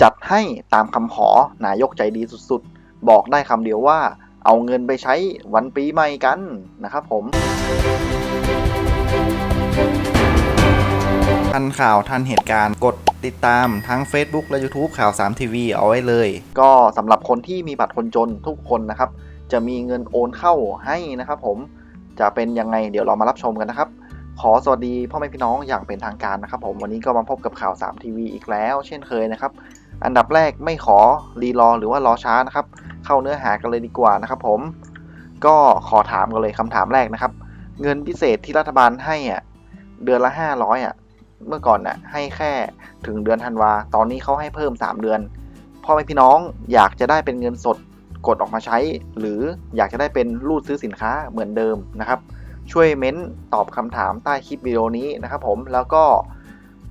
จัดให้ตามคำขอนายกใจดีสุดๆ บอกได้คำเดียวว่า เอาเงินไปใช้วันปีใหม่กันนะครับผมทันข่าวทันเหตุการณ์กดติดตามทั้ง Facebook และ YouTube ข่าว 3 ทีวีเอาไว้เลย ก็สำหรับคนที่มีบัตรคนจนทุกคนนะครับ จะมีเงินโอนเข้าให้นะครับผมจะเป็นยังไงเดี๋ยวเรามารับชมกันนะครับ ขอสวัสดีพ่อแม่พี่น้องอย่างเป็นทางการนะครับ ผมวันนี้ก็มาพบกับข่าว 3 ทีวีอีกแล้ว เช่นเคยนะครับ อันดับแรกไม่ขอรีรอหรือว่ารอช้านะครับ เข้าเนื้อหากันเลยดีกว่านะครับผม ก็ขอถามกันเลยคำถามแรกนะครับ เงินพิเศษที่รัฐบาลให้อะเดือนละ 500อะเมื่อก่อนน่ะให้แค่ถึงเดือนธันวา ตอนนี้เขาให้เพิ่ม 3 เดือน พ่อแม่พี่น้องอยากจะได้เป็นเงินสดกดออกมาใช้ หรืออยากจะได้เป็นรูดซื้อสินค้าเหมือนเดิมนะครับ ช่วยเม้นตอบคำถามใต้คลิปวิดีโอนี้นะครับผมแล้วก็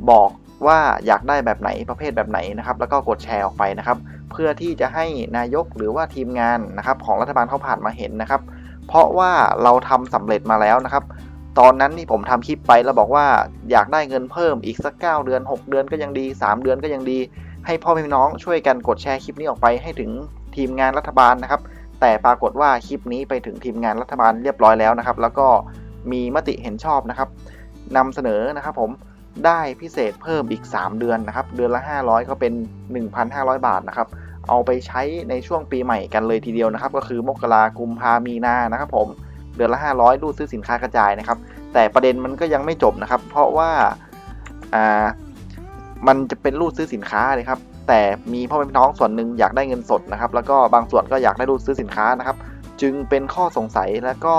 บอก ว่าอยากได้แบบไหนประเภทแบบไหนนะครับ แล้วก็กดแชร์ออกไปนะครับ เพื่อที่จะให้นายกหรือว่าทีมงานนะครับ ของรัฐบาลเขาผ่านมาเห็นนะครับ เพราะว่าเราทำสำเร็จมาแล้วนะครับ ตอนนั้นที่ผมทำคลิปไปแล้วบอกว่าอยากได้เงินเพิ่มอีกสัก 9 เดือน 6 เดือนก็ยังดี 3 เดือนก็ยังดี ให้พ่อแม่น้องช่วยกันกดแชร์คลิปนี้ออกไปให้ถึงทีมงานรัฐบาลนะครับ แต่ปรากฏว่าคลิปนี้ไปถึงทีมงานรัฐบาลเรียบร้อยแล้วนะครับ แล้วก็มีมติเห็นชอบนะครับนำเสนอนะครับผม ได้พิเศษเพิ่มอีก 3 เดือนนะครับ เดือนละ 500 ก็เป็น 1,500 บาทนะครับ เอาไปใช้ในช่วงปีใหม่กันเลยทีเดียวนะครับ ก็คือมกรากุมภามีนานะครับผม เดือนละ 500 รูดซื้อสินค้ากระจายนะครับ แต่ประเด็นมันก็ยังไม่จบนะครับ เพราะว่าอ่ามันจะเป็นรูดซื้อสินค้าเลยครับ แต่มีพ่อแม่พี่น้องส่วนหนึ่งอยากได้เงินสดนะครับ แล้วก็บางส่วนก็อยากได้รูดซื้อสินค้านะครับ จึงเป็นข้อสงสัยแล้วก็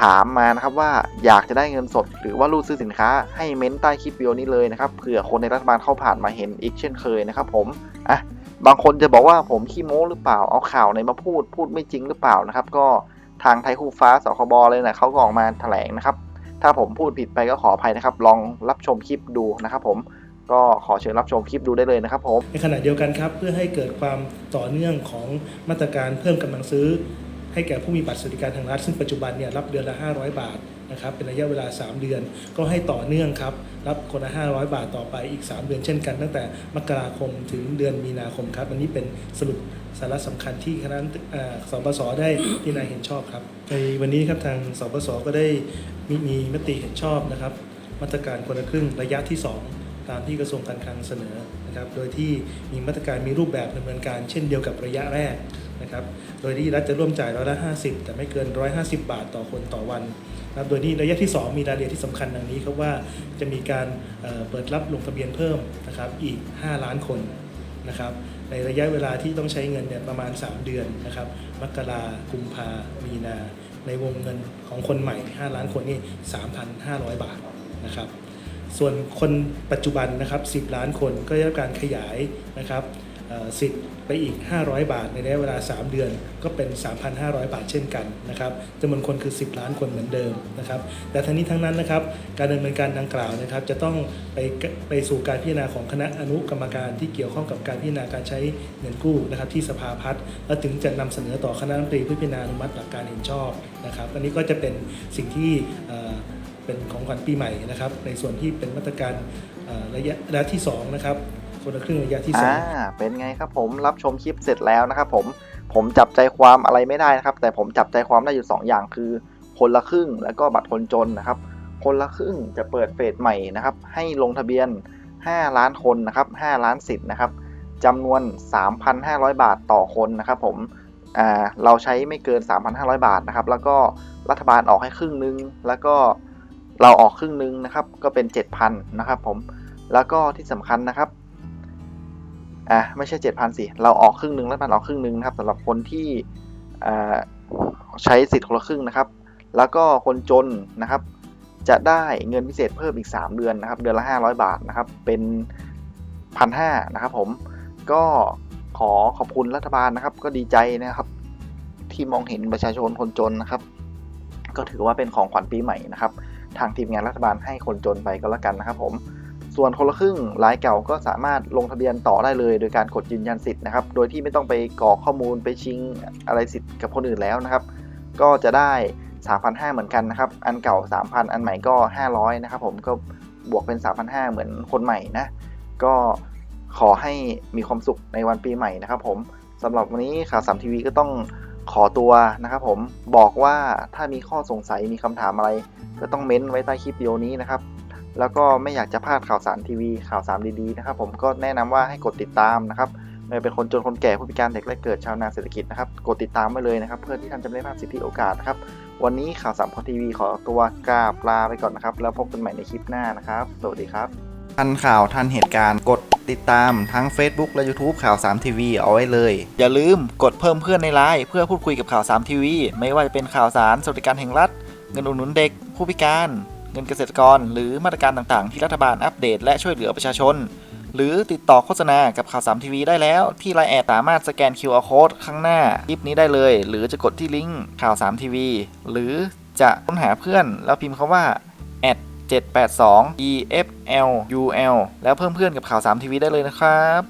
ถามมานะครับว่าอยากจะได้เงินสด หรือว่ารูดซื้อสินค้าให้เม้นใต้คลิปวิดีโอนี้เลยนะครับเผื่อคนในรัฐบาลเข้าผ่านมาเห็นอีกเช่นเคยนะครับผมอะบางคนจะบอกว่าผมขี้โม้หรือเปล่าเอาข่าวไหนมาพูดพูดไม่จริงหรือเปล่านะครับ ก็ทางไทยคู่ฟ้าสคบเลยนะเขาก็ออกมาแถลงนะครับ ถ้าผมพูดผิดไปก็ขออภัยนะครับ ลองรับชมคลิปดูนะครับผมก็ขอเชิญรับชมคลิปดูได้เลยนะครับผมในขณะเดียวกันครับ เพื่อให้เกิดความต่อเนื่องของมาตรการเพิ่มกำลังซื้อ ให้แก่ผู้มีบัตรสวัสดิการทางรัฐ ซึ่งปัจจุบันเนี่ยรับเดือนละ 500 บาทนะครับเป็นระยะเวลา 3 เดือน ก็ให้ต่อเนื่องครับรับคนละ500 บาทต่อไปอีก 3 เดือนเช่นกัน ตั้งแต่มกราคมถึงเดือนมีนาคมครับวันนี้เป็นสรุปสาระสำคัญที่คณะเอ่อสบสได้พิจารณาเห็นชอบครับในวันนี้ครับทางสบสก็ได้มีมีมติเห็นชอบนะครับ มาตรการคนละครึ่งระยะที่ 2 ตามที่กระทรวงการคลังเสนอ นะครับโดยที่มีมาตรการมีรูปแบบดำเนินการเช่นเดียวกับระยะแรกนะครับโดยที่รัฐจะร่วมจ่ายร้อยละ 50 แต่ไม่เกิน 150 บาทต่อคนต่อวันนะครับโดยที่ระยะที่ 2 มีรายละเอียดที่สำคัญดังนี้ครับว่าจะมีการเเปิดรับลงทะเบียนเพิ่มนะครับอีก 5 ล้านคนนะครับในระยะเวลาที่ต้องใช้เงินเนี่ยประมาณ 3 เดือนนะครับมกรากุมภามีนา ในวงเงินของคนใหม่ 5 ล้านคนนี่ 3,500 บาทนะครับ ส่วนคนปัจจุบันนะครับ 10 ล้านคนก็ได้รับการขยายนะครับสิทธิ์ไปอีก 500 บาทในระยะเวลา 3 เดือนก็เป็น 3,500 บาทเช่นกันนะครับจำนวนคนคือ 10 ล้านคนเหมือนเดิมนะครับ แต่ทั้งนี้ทั้งนั้นนะครับ การดำเนินการดังกล่าวนะครับ จะต้องไปไปสู่การพิจารณาของคณะอนุกรรมการที่เกี่ยวข้องกับการพิจารณาการใช้เงินกู้นะครับ ที่สภาพัฒน์แล้วถึงจะนำเสนอต่อคณะรัฐมนตรีเพื่อพิจารณาอนุมัติหลักการเห็นชอบนะครับ อันนี้ก็จะเป็นสิ่งที่ เป็นของขวัญปีใหม่นะครับ ในส่วนที่เป็นมาตรการระยะระยะที่2นะครับคนละครึ่งระยะที่สอ่าเป็นไงครับผมรับชมคลิปเสร็จแล้วนะครับผมผมจับใจความอะไรไม่ได้นะครับ แต่ผมจับใจความได้อยู่ 2 อย่างคือ คนละครึ่งแล้วก็บัตรคนจนนะครับ คนละครึ่งจะเปิดเฟสใหม่นะครับ ให้ลงทะเบียน 5 ล้านคนนะครับ 5 ล้านสิทธิ์นะครับจำนวน 3,500 บาทต่อคนนะครับ ผมเราใช้ไม่เกิน 3,500 บาทนะครับ แล้วก็รัฐบาลออกให้ครึ่งนึง แล้วก็ เราออกครึ่งนึงนะครับ ก็เป็น 7,000 นะครับผม แล้วก็ที่สำคัญนะครับ อะไม่ใช่เจ็ดพันสิเราออกครึ่งนึงแล้วมันออกครึ่งนึงนะครับสำหรับคนที่อ่าใช้สิทธิ์คนละครึ่งนะครับ แล้วก็คนจนนะครับ จะได้เงินพิเศษเพิ่มอีก 3 เดือนนะครับ เดือนละ 500 บาทนะครับ เป็นพันห้านะครับผม ก็ขอขอบคุณรัฐบาลนะครับ ก็ดีใจนะครับ ที่มองเห็นประชาชนคนจนนะครับ ก็ถือว่าเป็นของขวัญปีใหม่นะครับ ทางทีมงานรัฐบาลให้คนจนไปก็แล้วกันนะครับผม ส่วนคนละครึ่งรายเก่าก็สามารถลงทะเบียนต่อได้เลย โดยการกดยืนยันสิทธิ์นะครับ โดยที่ไม่ต้องไปกรอกข้อมูลไปชิงอะไรสิทธิ์กับคนอื่นแล้วนะครับ ก็จะได้ 3,500 เหมือนกันนะครับ อันเก่า 3,000 อันใหม่ก็ 500 นะครับผมก็บวกเป็น 3,500 เหมือนคนใหม่นะ ก็ขอให้มีความสุขในวันปีใหม่นะครับผมสำหรับวันนี้ข่าวสามทีวีก็ต้อง ขอตัวนะครับผมบอกว่าถ้ามีข้อสงสัยมีคำถามอะไร ก็ต้องเม้นไว้ใต้คลิปวิดีโอนี้นะครับ แล้วก็ไม่อยากจะพลาดข่าวสารทีวีข่าวสารดีๆนะครับผมก็แนะนำว่าให้กดติดตามนะครับไม่เป็นคนจนคนแก่ผู้พิการเด็กและเกิดชาวนาเศรษฐกิจนะครับกดติดตามไว้เลยนะครับ เพื่อที่ท่านจะไม่ได้พลาดสิทธิโอกาสนะครับวันนี้ข่าวสามคนทีวีขอตัวกราบลาไปก่อนนะครับ แล้วพบกันใหม่ในคลิปหน้านะครับ สวัสดีครับทันข่าวทันเหตุการณ์กด ติดตามทั้ง Facebook และ YouTube ข่าว3ทีวีเอาไว้เลย อย่าลืมกดเพิ่มเพื่อนในไลน์เพื่อพูดคุยกับข่าว3ทีวีไม่ว่าจะเป็นข่าวสารสวัสดิการแห่งรัฐ เงินอุดหนุนเด็ก ผู้พิการ เงินเกษตรกร หรือมาตรการต่างๆ ที่รัฐบาลอัปเดต และช่วยเหลือประชาชน หรือติดต่อโฆษณากับข่าว3ทีวีได้แล้ว ที่ไลน์แอดสามารถสแกน QR Code ข้างหน้าคลิปนี้ได้เลย หรือจะกดที่ลิงก์ข่าว3ทีวีหรือจะค้นหาเพื่อนแล้วพิมพ์คาว่า 782 EFL UL แล้วเพิ่มเพื่อนกับข่าว3ทีวีได้เลยนะครับ